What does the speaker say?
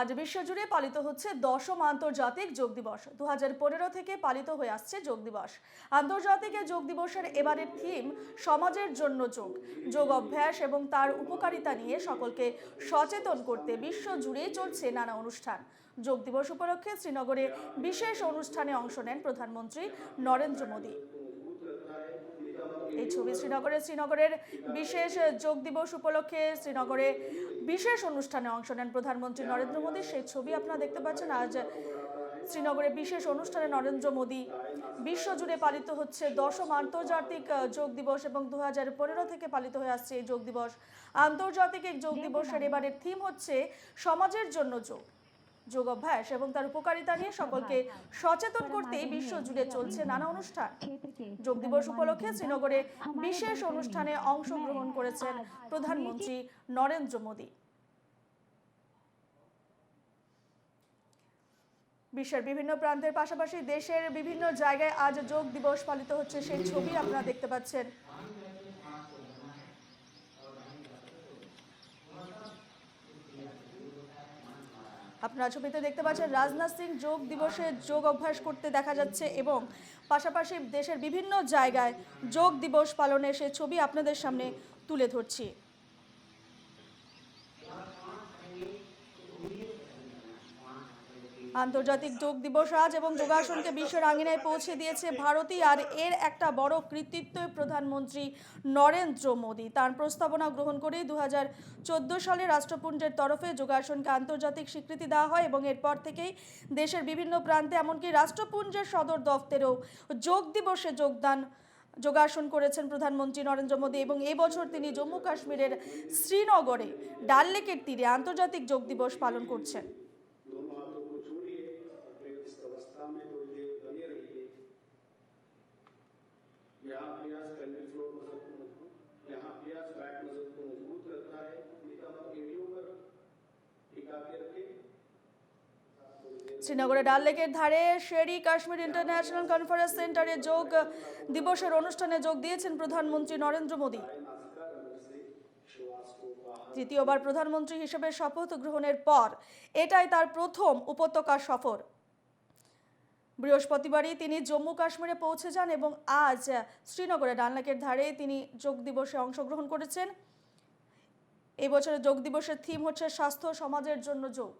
আজ বিশ্বজুড়ে পালিত হচ্ছে দশম আন্তর্জাতিক যোগ দিবস। দু হাজার পনেরো থেকে পালিত হয়ে আসছে যোগ দিবস। আন্তর্জাতিক যোগ দিবসের এবারের থিম, সমাজের জন্য যোগ। যোগ অভ্যাস এবং তার উপকারিতা নিয়ে সকলকে সচেতন করতে বিশ্ব জুড়েই চলছে নানা অনুষ্ঠান। যোগ দিবস উপলক্ষে শ্রীনগরে বিশেষ অনুষ্ঠানে অংশ নেন প্রধানমন্ত্রী নরেন্দ্র মোদী। এই ছবি শ্রীনগরে শ্রীনগরের বিশেষ যোগ দিবস উপলক্ষে শ্রীনগরে বিশেষ অনুষ্ঠানে অংশ নেন প্রধানমন্ত্রী নরেন্দ্র মোদী। সেই ছবি আপনারা দেখতে পাচ্ছেন, আজ শ্রীনগরে বিশেষ অনুষ্ঠানে নরেন্দ্র মোদী বিশ্বজুড়ে পালিত হচ্ছে। দশম আন্তর্জাতিক যোগ দিবস এবং দু হাজার পনেরো থেকে পালিত হয়ে আসছে এই যোগ দিবস। আন্তর্জাতিক এই যোগ দিবসের এবারের থিম হচ্ছে সমাজের জন্য যোগ। যোগ অভ্যাস এবং তার উপকারিতা নিয়ে সকলকে সচেতন করতে বিশ্ব জুড়ে চলছে নানা অনুষ্ঠান। যোগ দিবস উপলক্ষে শ্রীনগরে বিশেষ অনুষ্ঠানে অংশগ্রহণ করেছেন প্রধানমন্ত্রী নরেন্দ্র মোদী। বিশ্বের বিভিন্ন প্রান্তের পাশাপাশি দেশের বিভিন্ন জায়গায় আজ যোগ দিবস পালিত হচ্ছে সেই ছবি আপনারা দেখতে পাচ্ছেন। আপনারা ছবিতে দেখতে পাচ্ছেন রাজনাথ সিং যোগ দিবসে যোগ অভ্যাস করতে দেখা যাচ্ছে এবং পাশাপাশি দেশের বিভিন্ন জায়গায় যোগ দিবস পালনের সে ছবি আপনাদের সামনে তুলে ধরছি। আন্তর্জাতিক যোগ দিবস আজ এবং যোগাসনকে বিশ্বের আঙিনায় পৌঁছে দিয়েছে ভারতী আর এর একটা বড় কৃতিত্ব প্রধানমন্ত্রী নরেন্দ্র মোদী। তার প্রস্তাবনা গ্রহণ করেই দু হাজার চোদ্দ সালে রাষ্ট্রপুঞ্জের তরফে যোগাসনকে আন্তর্জাতিক স্বীকৃতি দেওয়া হয় এবং এরপর থেকেই দেশের বিভিন্ন প্রান্তে, এমনকি রাষ্ট্রপুঞ্জের সদর দফতরেও যোগ দিবসে যোগদান, যোগাসন করেছেন প্রধানমন্ত্রী নরেন্দ্র মোদী এবং এবছর তিনি জম্মু কাশ্মীরের শ্রীনগরে ডাল লেকের তীরে আন্তর্জাতিক যোগ দিবস পালন করছেন। শ্রীনগরের ডাল লেকের ধারে শেরি কাশ্মীর ইন্টারন্যাশনাল কনফারেন্স সেন্টারে যোগ দিবসের অনুষ্ঠানে যোগ দিয়েছেন প্রধানমন্ত্রী নরেন্দ্র মোদী। তৃতীয়বার প্রধানমন্ত্রী হিসেবে শপথ গ্রহণের পর এটাই তার প্রথম উপত্যকা সফর। বৃহস্পতিবারই তিনি জম্মু কাশ্মীরে পৌঁছে যান এবং আজ শ্রীনগরে ডানলাকের ধারে তিনি যোগ দিবসে অংশগ্রহণ করেছেন। এবছরের যোগ দিবসের থিম হচ্ছে স্বাস্থ্য সমাজের জন্য যোগ।